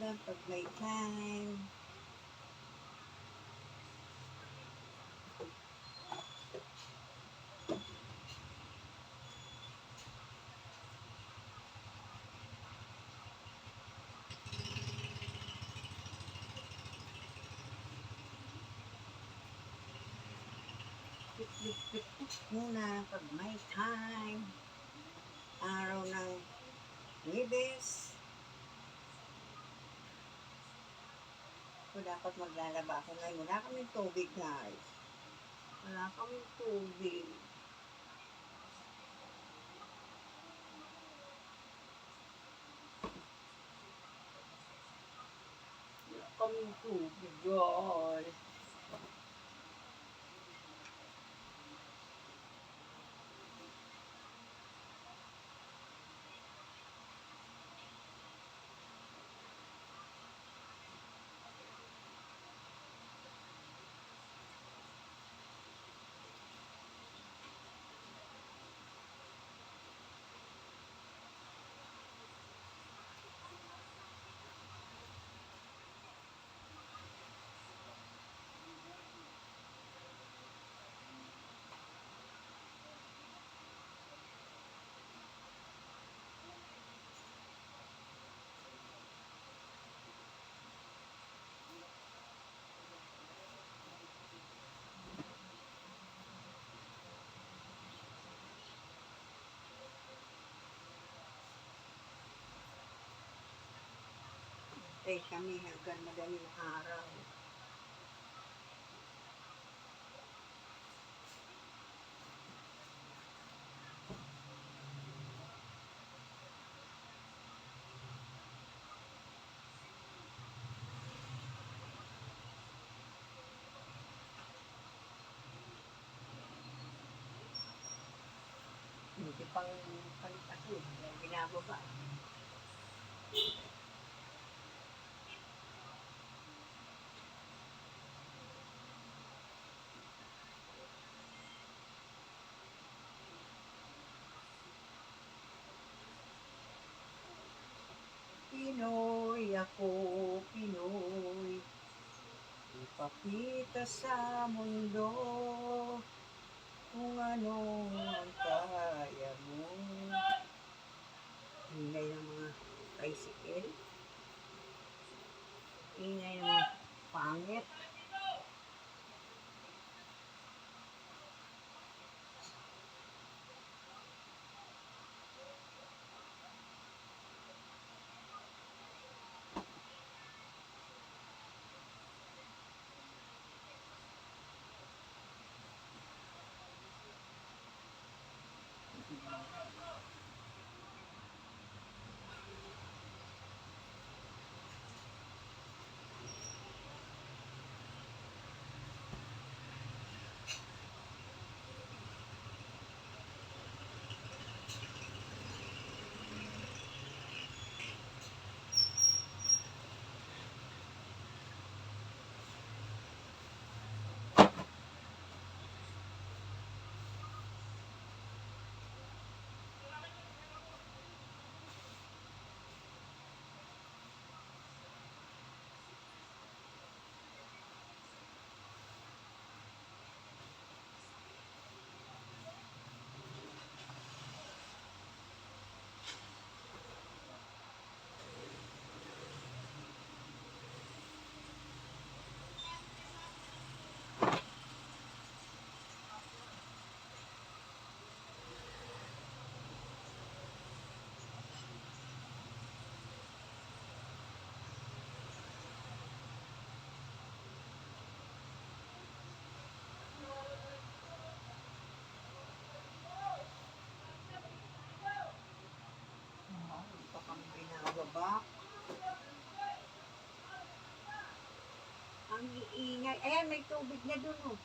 lang pag may time. Pit-pit-pit muna pag may time. Araw ng So, dapat maglalaba ako ngayon. Wala kaming tubig, guys. Wala kaming tubig. Wala kaming tubig, guys. Tay kami hanggang madaling araw. Hindi pang palit ako. Kaya binababa. Pinoy ako, Pinoy. Ipakita sa mundo kung ano ang kaya mo. Ingay ng mga tricycle. Ingay ng mga pangit. Ah, Hindi pa kami binababa. Ang iingay. Ayan, may tubig na dun, oh.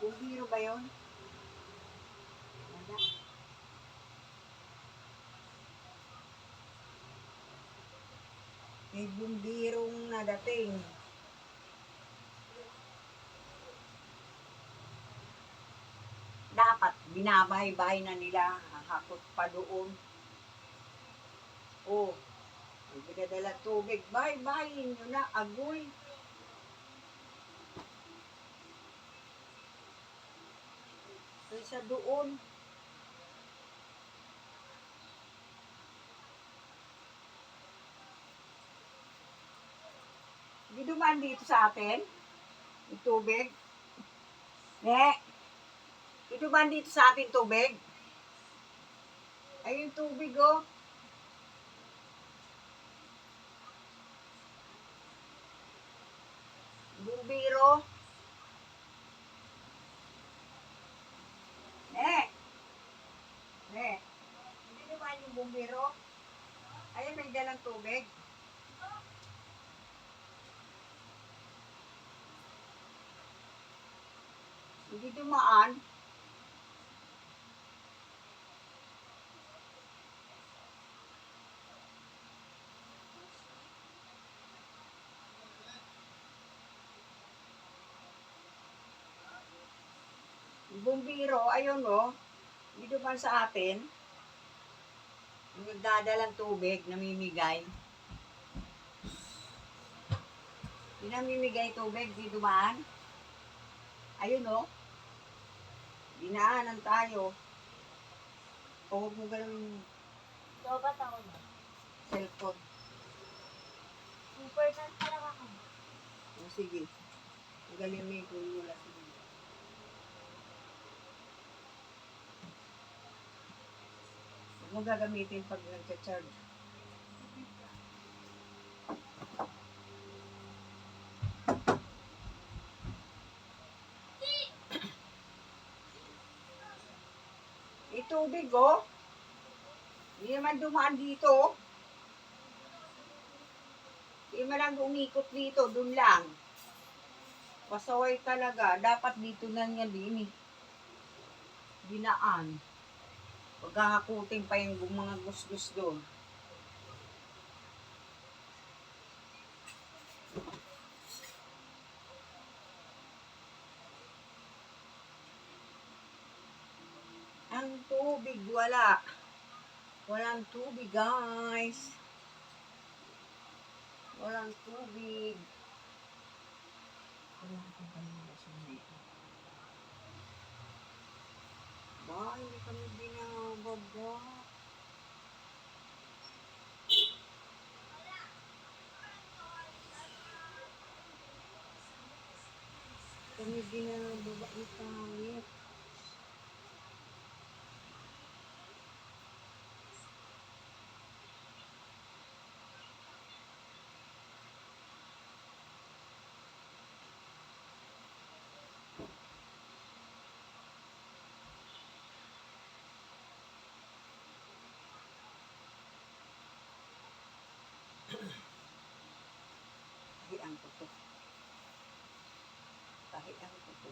Bumbiro ba yun? Wala. May bumbirong nadating. Dapat binabahay-bahay na nila, hahakot pa doon. Oh, May pinadala tubig. Bye, bye. Yun na, agoy. Kaysa doon. Hindi dumaan dito sa atin. Yung tubig. Ne? Hindi dumaan dito sa atin tubig. Ay, yung tubig, oh. Bumbiro. Ne? Ne? Hindi dumaan yung bumbiro. Ayun, may dalang tubig. Hindi dumaan. Bumbiro, ayun o. Hindi dumaan sa atin. Nagdadalang tubig, namimigay. Yung namimigay tubig, di dumaan. Ayun o. Dinaanan tayo. O huwag mo galawin yung Ikaw ba tao na? cellphone. Fan talaga ako. O sige. Ang galing may kung wala sige. Huwag mo gagamitin pag nagcha-charge. Itubig oh. Hindi naman dumaan dito. oh. Hindi man lang umikot dito, dun lang. Pasaway talaga. Dapat dito na niya din eh. Dinaan. Pagkakakutin pa yung mga gusgus doon. Ang tubig, wala. Walang tubig, guys. Walang tubig. Wala akong panilasyon nito. Ba, hindi kami binababa. Kami binababa ni pangit. Tahian ko to. Tahian ko to.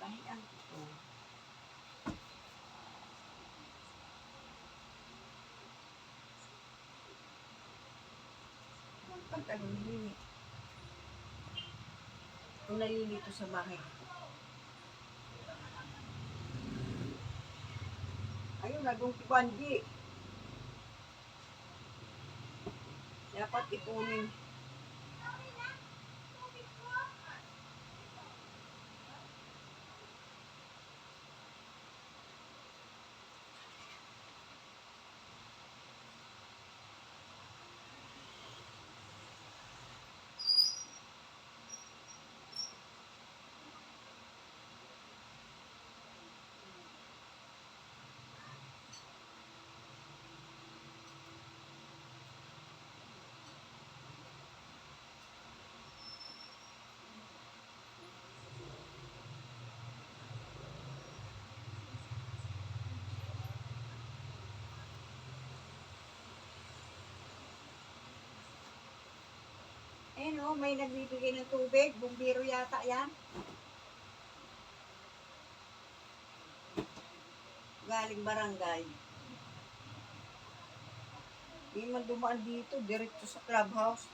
Tahian ko to. Nilini. Kung nalilito sa bahay. Ayun, nagong kibandi. Dapat ipunin. Eh no, may nagbibigay ng tubig. Bumbiro yata yan. Galing barangay. Hindi man dumaan dito, diretso sa clubhouse.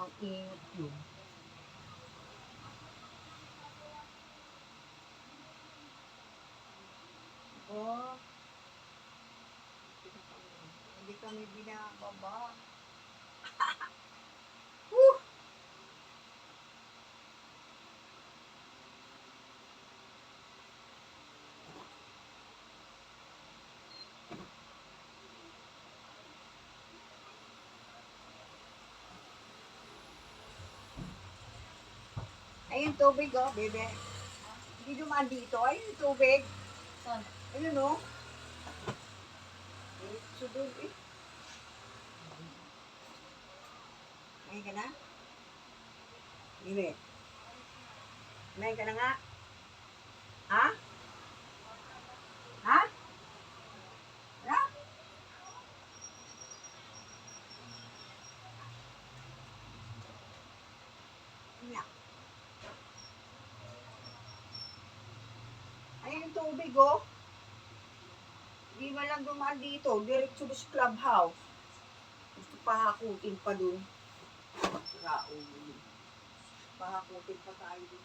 Ang ingat yun. Oh. Hindi kami binababa. Yung tubig, oh, bebe. Hindi dumaan dito. Ayun yung tubig. Saan? Ayun, oh. Doon, eh. Ngayon ka na? Bebe. Ngayon ka na nga? Ha? Ha? Ano? Ano? Ayun yung tubig, oh. Hindi man lang dumaan dito. Diretso sa clubhouse. Gusto pahakutin pa dun. Rao. Pahakutin pa tayo dun.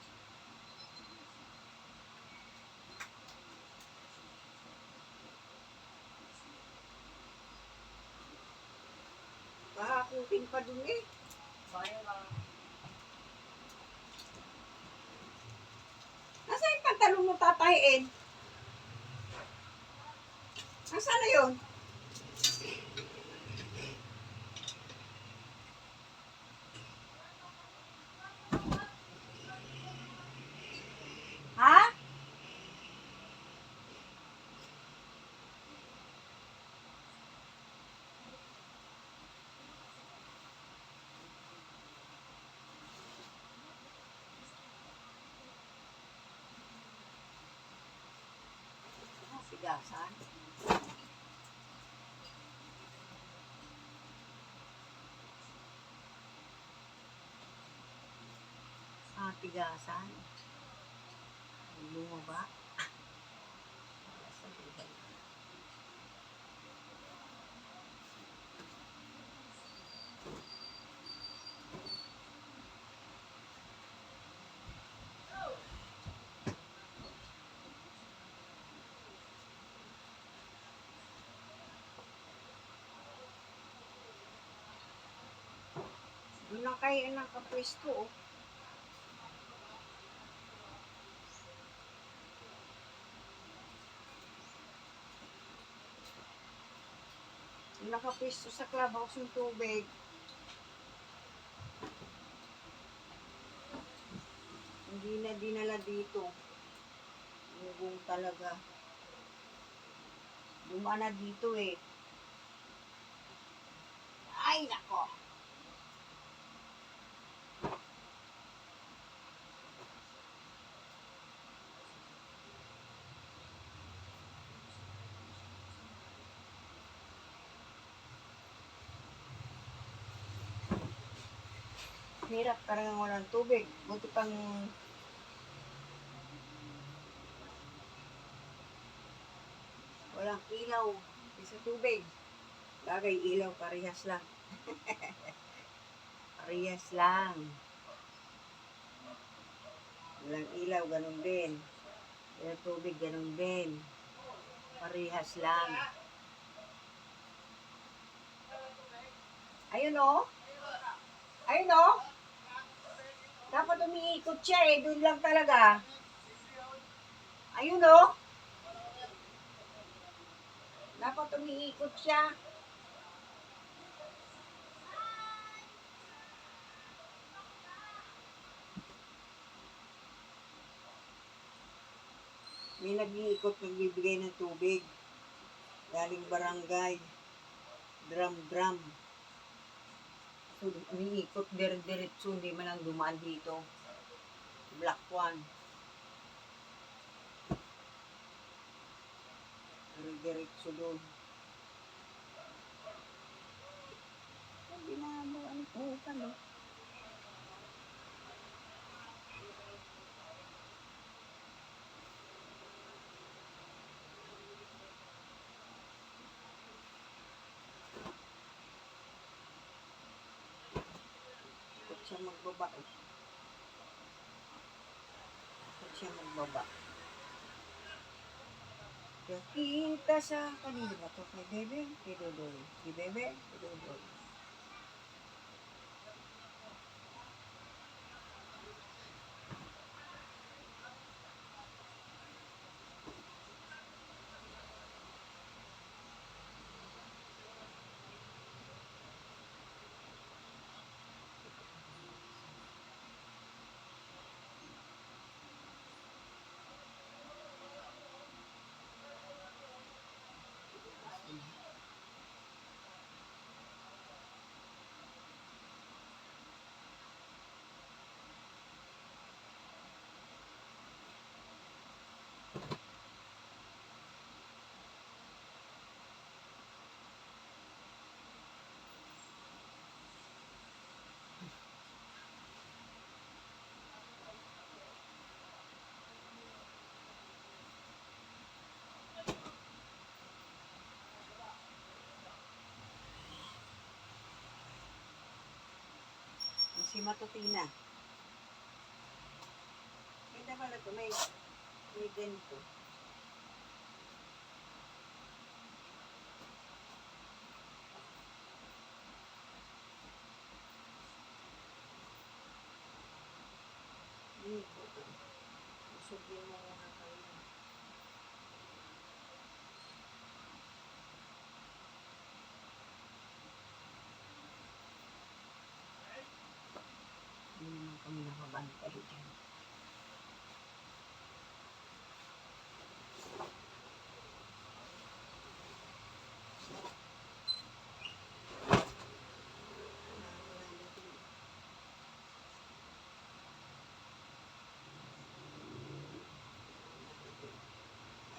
Pahakutin pa dun eh. Bayo lang. Nasaan yung pantalon mo tatahiin? Nasaan na yun? Ha? Sigasan? Ah, tigasan. Bumaba. Doon lang kayo nakapwesto, oh. Nakapwesto sa clubhouse ng tubig. Hindi na dinala dito. Lugong talaga. Dumaan na dito eh. Ay, nako. Hirap talagang walang tubig. Buti pang walang ilaw sa tubig. Bagay ilaw, parehas lang. parehas lang. Walang ilaw, ganun din. Walang tubig, ganun din. Parehas lang. Ayun o. Ayun o. Dapat umiikot siya eh. Doon lang talaga. Ayun o. Dapat umiikot siya. May nag-iikot, nagbibigay ng tubig. Galing barangay. Drum-drum. Umiikot dire-diretso, hindi man lang dumaan dito. Black one. Dire-diretso doon. Sabi na mo, ano po ka, magbaba. eh. Ikot siya magbaba. Kaya kita sa kanino ba to? Kay Bebe? Kay Dodoy. Kay Bebe? Kay Dodoy. Matutina. Ganda pala to, may, may ganito. Hindi ko to. Usugin mo muna kayo. Hindi naman kami nakabantay dyan.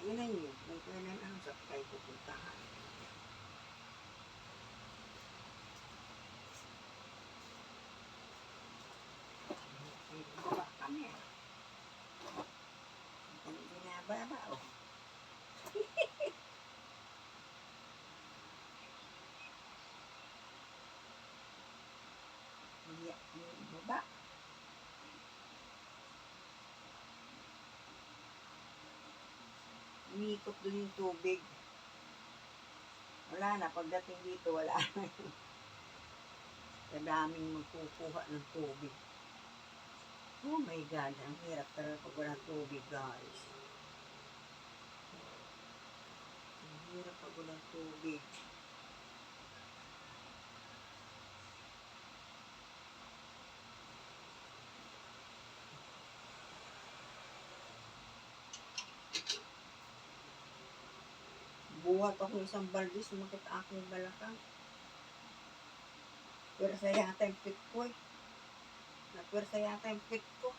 Ayun na yun. Kung kailan ang sa tayo pupuntahan. Ay, baba kami ah. Kami binababa oh. Iya, yung baba. Umiikot dun yung tubig. Wala na, pagdating dito, wala na. Kadaming magkukuha ng tubig. Oh my God, ang hirap talaga pag walang tubig, guys. Ang hirap pag walang tubig. Buhat ako ng isang balde, sumakit aking balakang. Pwersa yata yung pit ko eh. Napwersa yata yung pit ko.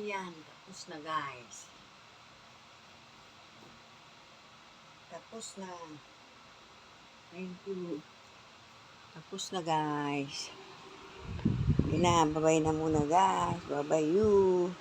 Iyan, tapos na guys. Tapos na. Thank you. Tapos na guys. Yun na, babay na muna guys. Babay you.